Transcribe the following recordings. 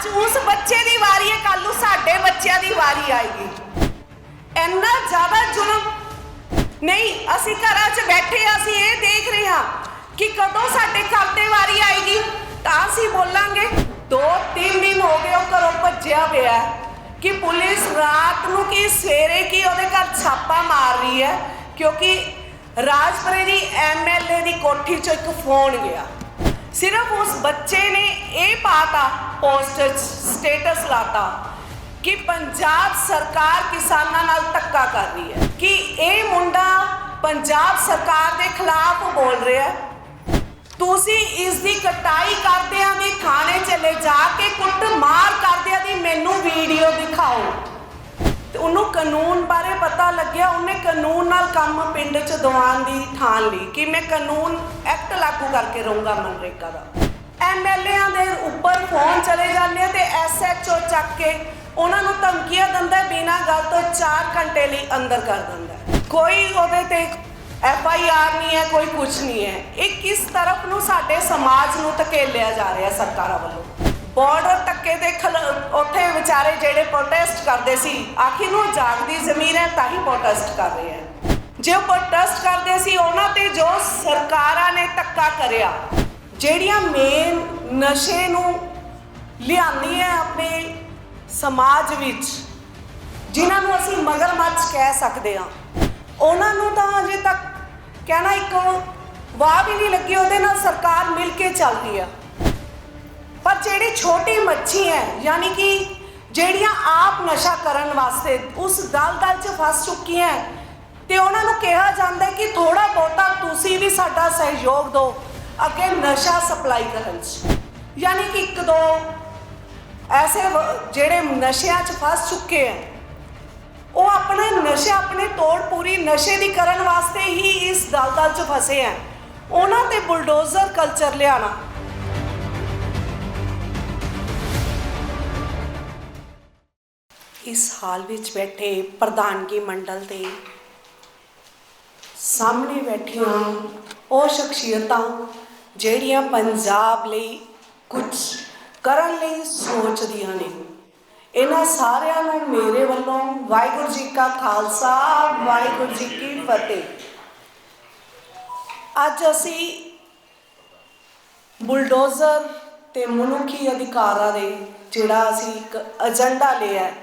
ਅੱਜ ਉਸ ਬੱਚੇ ਦੀ ਵਾਰੀ ਹੈ ਕੱਲ ਨੂੰ ਸਾਡੇ ਬੱਚਿਆਂ ਦੀ ਵਾਰੀ ਆਏਗੀ। ਇੰਨਾ ਜ਼ਿਆਦਾ ਜ਼ੁਲਮ ਨਹੀਂ ਅਸੀਂ ਘਰਾਂ 'ਚ ਬੈਠੇ ਹਾਂ, ਅਸੀਂ ਇਹ ਦੇਖ ਰਹੇ ਹਾਂ ਕਿ ਕਦੋਂ ਸਾਡੇ ਘਰ ਤੇ ਵਾਰੀ ਆਏਗੀ। ਤਾਂ ਅਸੀਂ ਬੋਲਾਂਗੇ ਦੋ ਤਿੰਨ ਦਿਨ ਹੋ ਗਏ ਉਹ ਘਰੋਂ ਭੱਜਿਆ ਪਿਆ ਕਿ ਪੁਲਿਸ ਰਾਤ ਨੂੰ ਕੀ ਸਵੇਰੇ ਕੀ ਉਹਦੇ ਘਰ ਛਾਪਾ ਮਾਰ ਰਹੀ ਹੈ ਕਿਉਂਕਿ ਰਾਜਪੁਰੇ ਦੀ ਐਮਐਲਏ ਦੀ ਕੋਠੀ 'ਚੋਂ ਇੱਕ ਫੋਨ ਗਿਆ। ਸਿਰਫ ਉਸ ਬੱਚੇ ਨੇ ਇਹ ਪਾਤਾ ਪੋਸਟ ਸਟੇਟਸ ਲਾਤਾ ਕਿ ਪੰਜਾਬ ਸਰਕਾਰ ਕਿਸਾਨਾਂ ਨਾਲ ਧੱਕਾ ਕਰ ਰਹੀ ਹੈ। ਕਿ ਇਹ ਮੁੰਡਾ ਪੰਜਾਬ ਸਰਕਾਰ ਦੇ ਖਿਲਾਫ ਬੋਲ ਰਿਹਾ ਹੈ। ਤੁਸੀਂ ਇਸ ਦੀ ਕਟਾਈ ਕਰਦਿਆਂ ਦੀ ਥਾਣੇ ਚਲੇ ਜਾ ਕੇ ਕੁੱਟ ਮਾਰ ਕਰਦਿਆਂ ਦੀ ਮੈਨੂੰ ਵੀਡੀਓ ਦਿਖਾਓ। ਉਹਨੂੰ ਕਾਨੂੰਨ ਬਾਰੇ ਪਤਾ ਲੱਗਿਆ, ਉਹਨੇ ਕਾਨੂੰਨ ਨਾਲ ਕੰਮ ਪਿੰਡ 'ਚ ਦਿਵਾਉਣ ਦੀ ਠਾਣ ਲਈ ਕਿ ਮੈਂ ਕਾਨੂੰਨ ਐਕਟ ਲਾਗੂ ਕਰਕੇ ਰਹੂੰਗਾ ਮਨਰੇਗਾ ਦਾ। ਐਮਐਲਏਆਂ ਦੇ ਉੱਪਰ ਫੋਨ ਚਲੇ ਜਾਂਦੇ ਆ ਤੇ ਐਸਐਚਓ ਚੱਕ ਕੇ ਉਹਨਾਂ ਨੂੰ ਧਮਕੀਆਂ ਦਿੰਦਾ ਬਿਨਾਂ ਗੱਲ ਤੋਂ 4 ਘੰਟੇ ਲਈ ਅੰਦਰ ਕਰ ਦਿੰਦਾ ਕੋਈ ਉਹਦੇ ਤੇ ਐਫ ਆਈ ਆਰ ਨਹੀਂ ਹੈ, ਕੋਈ ਕੁਝ ਨਹੀਂ ਹੈ। ਇਹ ਕਿਸ ਤਰਫ ਨੂੰ ਸਾਡੇ ਸਮਾਜ ਨੂੰ ਧਕੇਲਿਆ ਜਾ ਰਿਹਾ ਸਰਕਾਰਾਂ ਵੱਲੋਂ? ਬਾਰਡਰ ਧੱਕੇ ਦੇ ਖਿਲਾ- ਉੱਥੇ ਵਿਚਾਰੇ ਜਿਹੜੇ ਪ੍ਰੋਟੈਸਟ ਕਰਦੇ ਸੀ, ਆਖਿਰ ਉਹ ਜਾਗਦੀ ਜ਼ਮੀਰ ਹੈ ਤਾਂ ਹੀ ਪ੍ਰੋਟੈਸਟ ਕਰ ਰਹੇ ਹੈ। ਜੇ ਉਹ ਪ੍ਰੋਟੈਸਟ ਕਰਦੇ ਸੀ, ਉਹਨਾਂ ਤੇ ਜੋ ਸਰਕਾਰਾਂ ਨੇ ਧੱਕਾ ਕਰਿਆ, ਜਿਹੜੀਆਂ ਮੇਨ ਨਸ਼ੇ ਨੂੰ ਲਿਆਉਂਦੀ ਹੈ ਆਪਣੇ ਸਮਾਜ ਵਿੱਚ, ਜਿਨ੍ਹਾਂ ਨੂੰ ਅਸੀਂ ਮਗਰਮੱਛ ਕਹਿ ਸਕਦੇ ਹਾਂ, ਉਹਨਾਂ ਨੂੰ ਤਾਂ ਅਜੇ ਤੱਕ ਕਹਿਣਾ ਇੱਕ ਵਾਹ ਵੀ ਨਹੀਂ ਲੱਗੀ, ਉਹਦੇ ਨਾਲ ਸਰਕਾਰ ਮਿਲ ਕੇ ਚੱਲਦੀ ਆ ਜਿਹੜੀ ਛੋਟੀ ਮੱਛੀ ਹੈ, ਯਾਨੀ ਕਿ ਜਿਹੜੀਆਂ ਆਪ ਨਸ਼ਾ ਕਰਨ ਵਾਸਤੇ ਉਸ ਦਲਦਲ 'ਚ ਫਸ ਚੁੱਕੀਆਂ ਤੇ ਉਹਨਾਂ ਨੂੰ ਕਿਹਾ ਜਾਂਦਾ ਕਿ ਥੋੜਾ ਬਹੁਤਾ ਤੁਸੀਂ ਵੀ ਸਾਡਾ ਸਹਿਯੋਗ ਦਿਓ, ਅੱਗੇ ਨਸ਼ਾ ਸਪਲਾਈ ਕਰਨ 'ਚ। ਯਾਨੀ ਕਿ ਇੱਕ ਦੋ ਐਸੇ ਜਿਹੜੇ ਨਸ਼ਿਆਂ 'ਚ ਫਸ ਚੁੱਕੇ ਹੈ, ਉਹ ਆਪਣੇ ਨਸ਼ੇ ਆਪਣੇ ਤੋੜ ਪੂਰੀ ਨਸ਼ੇ ਦੀ ਕਰਨ ਵਾਸਤੇ ਹੀ ਇਸ ਦਲਦਲ 'ਚ ਫਸੇ ਹੈ। ਉਹਨਾਂ ਤੇ ਬੁਲਡੋਜ਼ਰ ਕਲਚਰ ਲਿਆਣਾ ਇਸ ਹਾਲ ਵਿੱਚ ਬੈਠੇ ਪ੍ਰਧਾਨਗੀ ਮੰਡਲ ਦੇ ਸਾਹਮਣੇ ਬੈਠੀਆਂ ਉਹ ਸ਼ਖਸੀਅਤਾਂ ਜਿਹੜੀਆਂ ਪੰਜਾਬ ਲਈ ਕੁਝ ਕਰਨ ਲਈ ਸੋਚਦੀਆਂ ਨੇ। ਇਹਨਾਂ ਸਾਰਿਆਂ ਨੂੰ ਮੇਰੇ ਵੱਲੋਂ ਵਾਹਿਗੁਰੂ ਜੀ ਕਾ ਖਾਲਸਾ ਵਾਹਿਗੁਰੂ ਜੀ ਕੀ ਫਤਿਹ। ਅੱਜ ਅਸੀਂ ਬੁਲਡੋਜ਼ਰ ਤੇ ਮਨੁੱਖੀ ਅਧਿਕਾਰਾਂ ਦੇ ਜਿਹੜਾ ਅਸੀਂ ਇੱਕ ਏਜੰਡਾ ਲਿਆ ਹੈ,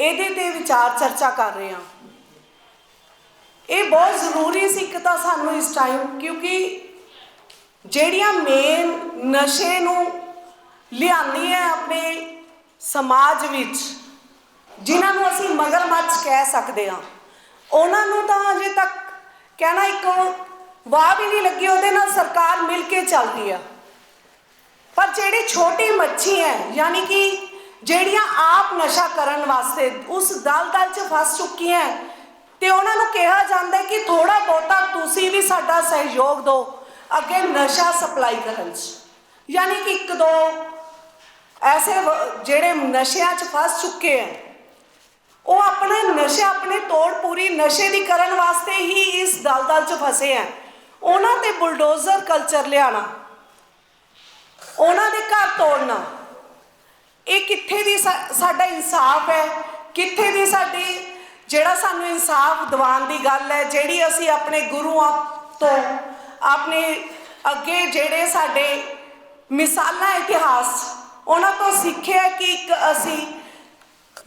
ਇਹਦੇ ਤੇ ਵਿਚਾਰ ਚਰਚਾ ਕਰ ਰਹੇ ਹਾਂ। ਇਹ ਬਹੁਤ ਜ਼ਰੂਰੀ ਸੀ ਇੱਕ ਤਾਂ ਸਾਨੂੰ ਇਸ ਟਾਈਮ ਕਿਉਂਕਿ ਜਿਹੜੀਆਂ ਮੇਨ ਨਸ਼ੇ ਨੂੰ ਲਿਆਉਂਦੀ ਹੈ ਆਪਣੇ ਸਮਾਜ ਵਿੱਚ, ਜਿਨ੍ਹਾਂ ਨੂੰ ਅਸੀਂ ਮਗਰਮੱਛ ਕਹਿ ਸਕਦੇ ਹਾਂ, ਉਹਨਾਂ ਨੂੰ ਤਾਂ ਅਜੇ ਤੱਕ ਕਹਿਣਾ ਇੱਕ ਵਾਹ ਵੀ ਨਹੀਂ ਲੱਗੀ, ਉਹਦੇ ਨਾਲ ਸਰਕਾਰ ਮਿਲ ਕੇ ਚੱਲਦੀ ਆ। ਪਰ ਜਿਹੜੀ ਛੋਟੀ ਮੱਛੀ ਹੈ, ਯਾਨੀ ਕਿ ਜਿਹੜੀਆਂ ਆਪ ਨਸ਼ਾ ਕਰਨ ਵਾਸਤੇ ਉਸ ਦਲਦਲ 'ਚ ਫਸ ਚੁੱਕੀਆਂ ਤੇ ਉਹਨਾਂ ਨੂੰ ਕਿਹਾ ਜਾਂਦਾ ਕਿ ਥੋੜਾ ਬਹੁਤਾ ਤੁਸੀਂ ਵੀ ਸਾਡਾ ਸਹਿਯੋਗ ਦਿਓ, ਅੱਗੇ ਨਸ਼ਾ ਸਪਲਾਈ ਕਰਨ 'ਚ। ਯਾਨੀ ਕਿ ਇੱਕ ਦੋ ਐਸੇ ਜਿਹੜੇ ਨਸ਼ਿਆਂ 'ਚ ਫਸ ਚੁੱਕੇ ਹੈ, ਉਹ ਆਪਣੇ ਨਸ਼ੇ ਆਪਣੇ ਤੋੜ ਪੂਰੀ ਨਸ਼ੇ ਦੀ ਕਰਨ ਵਾਸਤੇ ਹੀ ਇਸ ਦਲਦਲ 'ਚ ਫਸੇ ਹੈ। ਉਹਨਾਂ ਤੇ ਬੁਲਡੋਜ਼ਰ ਕਲਚਰ ਲਿਆਣਾ ਉਹਨਾਂ ਦੇ ਘਰ ਤੋੜਨਾ ਇਹ ਕਿੱਥੇ ਦੀ ਸਾਡਾ ਇਨਸਾਫ ਹੈ? ਕਿੱਥੇ ਦੀ ਸਾਡੀ, ਜਿਹੜਾ ਸਾਨੂੰ ਇਨਸਾਫ ਦਿਵਾਉਣ ਦੀ ਗੱਲ ਹੈ, ਜਿਹੜੀ ਅਸੀਂ ਆਪਣੇ ਗੁਰੂਆਂ ਤੋਂ, ਆਪਣੇ ਅੱਗੇ ਜਿਹੜੇ ਸਾਡੇ ਮਿਸਾਲਾਂ ਇਤਿਹਾਸ, ਉਹਨਾਂ ਤੋਂ ਸਿੱਖਿਆ ਕਿ ਇੱਕ ਅਸੀਂ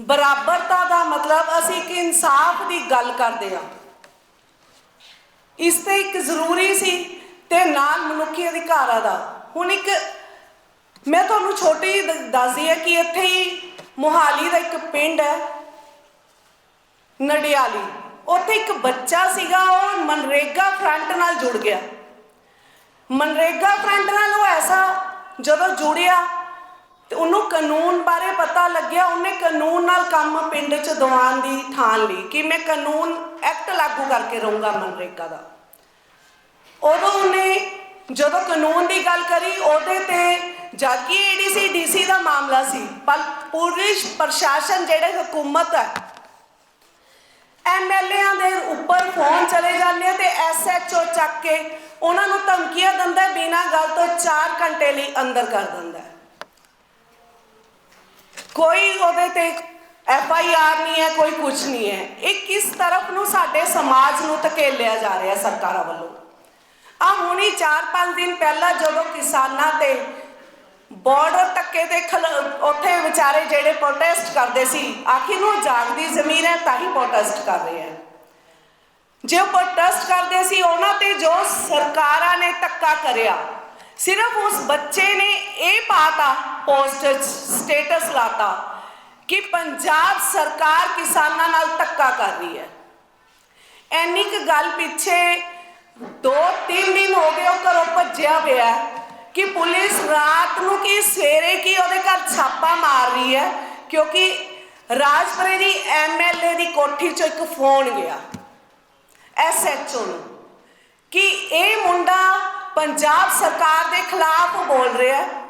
ਬਰਾਬਰਤਾ ਦਾ ਮਤਲਬ ਅਸੀਂ ਇੱਕ ਇਨਸਾਫ ਦੀ ਗੱਲ ਕਰਦੇ ਹਾਂ। ਇਸ ਤੇ ਇੱਕ ਜ਼ਰੂਰੀ ਸੀ ਤੇ ਨਾਲ ਮਨੁੱਖੀ ਅਧਿਕਾਰਾਂ ਦਾ। ਹੁਣ ਇੱਕ ਮੈਂ ਤੁਹਾਨੂੰ ਛੋਟੀ ਦ- ਦੱਸਦੀ ਹੈ ਕਿ ਇੱਥੇ ਹੀ ਮੁਹਾਲੀ ਦਾ ਇੱਕ ਪਿੰਡ ਹੈ ਨੜਿਆਲੀ ਉੱਥੇ ਇੱਕ ਬੱਚਾ ਸੀਗਾ, ਉਹ ਮਨਰੇਗਾ ਫਰੰਟ ਨਾਲ ਜੁੜ ਗਿਆ। ਮਨਰੇਗਾ ਫਰੰਟ ਨਾਲ ਉਹ ਐਸਾ ਜਦੋਂ ਜੁੜਿਆ, ਤੇ ਉਹਨੂੰ ਕਾਨੂੰਨ ਬਾਰੇ ਪਤਾ ਲੱਗਿਆ, ਉਹਨੇ ਕਾਨੂੰਨ ਨਾਲ ਕੰਮ ਪਿੰਡ 'ਚ ਦਿਵਾਉਣ ਦੀ ਠਾਣ ਲਈ ਕਿ ਮੈਂ ਕਾਨੂੰਨ ਐਕਟ ਲਾਗੂ ਕਰਕੇ ਰਹੂੰਗਾ ਮਨਰੇਗਾ ਦਾ। ਉਦੋਂ ਉਹਨੇ ਜਦੋਂ ਕਾਨੂੰਨ ਦੀ ਗੱਲ ਕਰੀ, ਉਹਦੇ ਤੇ ਜਾਗੀ ਏਡੀਸੀ ਡੀਸੀ ਦਾ ਮਾਮਲਾ ਸੀ, ਪਰ ਪੁਲਿਸ ਪ੍ਰਸ਼ਾਸਨ ਜਿਹੜੇ ਹਕੂਮਤ ਹੈ ਐਮਐਲਏਆਂ ਦੇ ਉੱਪਰ ਫੋਨ ਚਲੇ ਜਾਂਦੇ ਤੇ ਐਸਐਚਓ ਚੱਕ ਕੇ ਉਹਨਾਂ ਨੂੰ ਧਮਕੀਆਂ ਦਿੰਦਾ ਬਿਨਾਂ ਗੱਲ ਤੋਂ 4 ਘੰਟੇ ਲਈ ਅੰਦਰ ਕਰ ਦਿੰਦਾ ਕੋਈ ਉਹਦੇ ਤੇ ਐਫ ਆਈ ਆਰ ਨਹੀਂ ਹੈ, ਕੋਈ ਕੁਝ ਨਹੀਂ ਹੈ। ਇਹ ਕਿਸ ਤਰਫ ਨੂੰ ਸਾਡੇ ਸਮਾਜ ਨੂੰ ਧਕੇਲਿਆ ਜਾ ਰਿਹਾ ਸਰਕਾਰਾਂ ਵੱਲੋਂ? ਆ ਹੁਣੀ 4-5 ਦਿਨ ਪਹਿਲਾਂ ਜਦੋਂ ਕਿਸਾਨਾਂ ਤੇ ਬਾਰਡਰ ਧੱਕੇ ਦੇ ਉੱਥੇ ਵਿਚਾਰੇ ਜਿਹੜੇ ਪ੍ਰੋਟੈਸਟ ਕਰਦੇ ਸੀ, ਆਖਿਰ ਨੂੰ ਜਾਗਦੀ ਜ਼ਮੀਰ ਹੈ, ਤਾਂ ਹੀ ਪ੍ਰੋਟੈਸਟ ਕਰ ਰਹੇ ਹੈ। ਜੇ ਉਹ ਪ੍ਰੋਟੈਸਟ ਕਰਦੇ ਸੀ, ਉਹਨਾਂ ਤੇ ਜੋ ਸਰਕਾਰਾਂ ਨੇ ਧੱਕਾ ਕਰਿਆ, ਸਿਰਫ ਉਸ ਬੱਚੇ ਨੇ ਇਹ ਪਾਤਾ ਪੋਸਟ ਸਟੇਟਸ ਲਾਤਾ, ਕਿ ਪੰਜਾਬ ਸਰਕਾਰ ਕਿਸਾਨਾਂ ਨਾਲ ਧੱਕਾ ਕਰ ਰਹੀ ਹੈ। ਐਨੀ ਕੁ ਗੱਲ ਪਿੱਛੇ ਦੋ ਤਿੰਨ ਦਿਨ ਹੋ ਗਏ ਉਹ ਘਰੋਂ ਭੱਜਿਆ ਪਿਆ ਕਿ ਪੁਲਿਸ ਰਾਤ ਨੂੰ ਕੀ ਸਵੇਰੇ ਕੀ ਉਹਦੇ ਘਰ ਛਾਪਾ ਮਾਰ ਰਹੀ ਹੈ? ਕਿਉਂਕਿ ਰਾਜਪੁਰੇ ਦੀ ਐਮਐਲਏ ਦੀ ਕੋਠੀ 'ਚੋਂ ਇੱਕ ਫੋਨ ਗਿਆ ਐਸਐਚਓ ਨੂੰ, ਕਿ ਇਹ ਮੁੰਡਾ ਪੰਜਾਬ ਸਰਕਾਰ ਦੇ ਖਿਲਾਫ ਬੋਲ ਰਿਹਾ ਹੈ।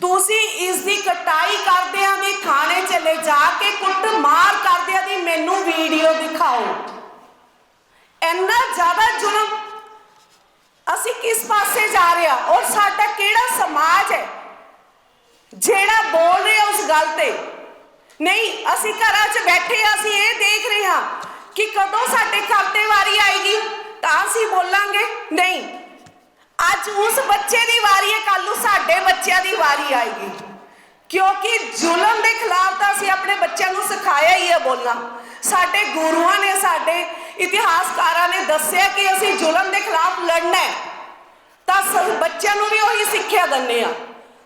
ਤੁਸੀਂ ਇਸ ਦੀ ਕਟਾਈ ਕਰਦਿਆਂ ਦੀ ਥਾਣੇ ਚਲੇ ਜਾ ਕੇ ਕੁੱਟ ਮਾਰ ਕਰਦਿਆਂ ਦੀ ਮੈਨੂੰ ਵੀਡੀਓ ਦਿਖਾਓ। ਇੰਨਾ ਜ਼ਿਆਦਾ ਅਸੀਂ ਕਿਸ ਪਾਸੇ ਜਾ ਰਹੇ ਹਾਂ? ਔਰ ਸਾਡਾ ਕਿਹੜਾ ਸਮਾਜ ਹੈ? ਜਿਹੜਾ ਬੋਲ ਰਿਹਾ ਉਸ ਗੱਲ ਤੇ। ਨਹੀਂ ਅਸੀਂ ਘਰਾਂ 'ਚ ਬੈਠੇ ਹਾਂ, ਅਸੀਂ ਇਹ ਦੇਖ ਰਹੇ ਹਾਂ ਕਿ ਕਦੋਂ ਸਾਡੇ ਘਰ ਤੇ ਵਾਰੀ ਆਏਗੀ ਤਾਂ ਅਸੀਂ ਬੋਲਾਂਗੇ। ਨਹੀਂ ਅੱਜ ਉਸ ਬੱਚੇ ਦੀ ਵਾਰੀ ਹੈ ਕੱਲ ਨੂੰ ਸਾਡੇ ਬੱਚਿਆਂ ਦੀ ਵਾਰੀ ਆਏਗੀ। ਕਿਉਂਕਿ ਜ਼ੁਲਮ ਦੇ ਖਿਲਾਫ ਤਾਂ ਅਸੀਂ ਆਪਣੇ ਬੱਚਿਆਂ ਨੂੰ ਸਿਖਾਇਆ ਹੀ ਹੈ ਬੋਲਣਾ। ਸਾਡੇ ਗੁਰੂਆਂ ਨੇ ਸਾਡੇ ਇਤਿਹਾਸਕਾਰਾਂ ਨੇ ਦੱਸਿਆ ਕਿ ਅਸੀਂ ਜ਼ੁਲਮ ਦੇ ਖਿਲਾਫ ਲੜਨਾ ਹੈ। ਤਾਂ ਬੱਚਿਆਂ ਨੂੰ ਵੀ ਉਹੀ ਸਿੱਖਿਆ ਦਿੰਦੇ ਆ।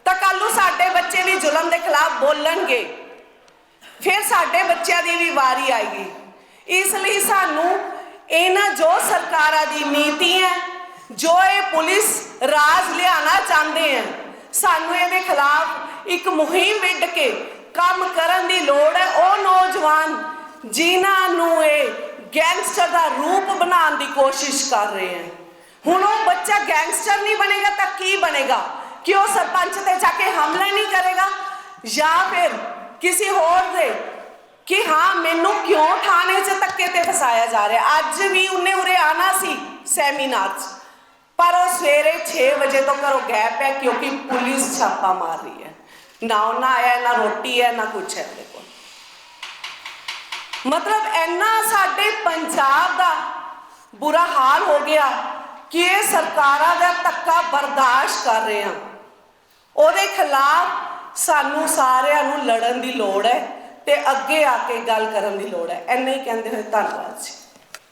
ਤਾਂ ਕੱਲ ਨੂੰ ਸਾਡੇ ਬੱਚੇ ਵੀ ਜ਼ੁਲਮ ਦੇ ਖਿਲਾਫ ਬੋਲਣਗੇ। ਫਿਰ ਸਾਡੇ ਬੱਚਿਆਂ ਦੀ ਵੀ ਵਾਰੀ ਆਏਗੀ। ਇਸ ਲਈ ਸਾਨੂੰ ਇਹਨਾਂ ਜੋ ਸਰਕਾਰਾਂ ਦੀ ਨੀਤੀ ਹੈ, ਜੋ ਇਹ ਪੁਲਿਸ ਰਾਜ ਲਿਆਣਾ ਚਾਹੁੰਦੇ ਹੈ, ਸਾਨੂੰ ਇਹਦੇ ਖਿਲਾਫ ਇੱਕ ਮੁਹਿੰਮ ਵਿੱਢ ਕੇ ਕੰਮ ਕਰਨ ਦੀ ਲੋੜ ਹੈ। ਉਹ ਨੌਜਵਾਨ ਜਿਨ੍ਹਾਂ ਨੂੰ ਇਹ ਗੈਂਗਸਟਰ ਦਾ ਰੂਪ ਬਣਾਉਣ ਦੀ ਕੋਸ਼ਿਸ਼ ਕਰ ਰਹੇ ਹੈ। ਹੁਣ ਉਹ ਬੱਚਾ ਗੈਂਗਸਟਰ ਨਹੀਂ ਬਣੇਗਾ ਤਾਂ ਕੀ ਬਣੇਗਾ? ਕਿ ਉਹ ਸਰਪੰਚ ਤੇ ਜਾ ਕੇ ਹਮਲਾ ਨਹੀਂ ਕਰੇਗਾ? ਜਾਂ ਫਿਰ ਕਿਸੇ ਹੋਰ ਦੇ ਕਿ ਹਾਂ, ਮੈਨੂੰ ਕਿਉਂ ਥਾਣੇ 'ਚ ਧੱਕੇ ਤੇ ਫਸਾਇਆ ਜਾ ਰਿਹਾ? ਅੱਜ ਵੀ ਉਹਨੇ ਉਰੇ ਆਣਾ ਸੀ ਸੈਮੀਨਾਰ 'ਚ। ਪਰ ਉਹ ਸਵੇਰੇ 6 ਵਜੇ ਤੋਂ ਘਰੋਂ ਗਾਇਬ ਹੈ ਕਿਉਂਕਿ ਪੁਲਿਸ ਛਾਪਾ ਮਾਰ ਰਹੀ ਹੈ। ਨਾ ਉਹਨਾਂ ਆਇਆ, ਨਾ ਰੋਟੀ ਹੈ, ਨਾ ਕੁਛ ਹੈ ਉਹਦੇ ਕੋਲ। ਮਤਲਬ ਇੰਨਾ ਸਾਡੇ ਪੰਜਾਬ ਦਾ ਬੁਰਾ ਹਾਲ ਹੋ ਗਿਆ। ਕਿ ਇਹ ਸਰਕਾਰਾਂ ਦਾ ਧੱਕਾ ਬਰਦਾਸ਼ਤ ਕਰ ਰਹੇ ਹਾਂ। ਉਹਦੇ ਖਿਲਾਫ ਸਾਨੂੰ ਸਾਰਿਆਂ ਨੂੰ ਲੜਨ ਦੀ ਲੋੜ ਹੈ ਤੇ ਅੱਗੇ ਆ ਕੇ ਗੱਲ ਕਰਨ ਦੀ ਲੋੜ ਹੈ। ਇੰਨਾ ਹੀ ਕਹਿੰਦੇ ਹੋਏ ਧੰਨਵਾਦ ਜੀ।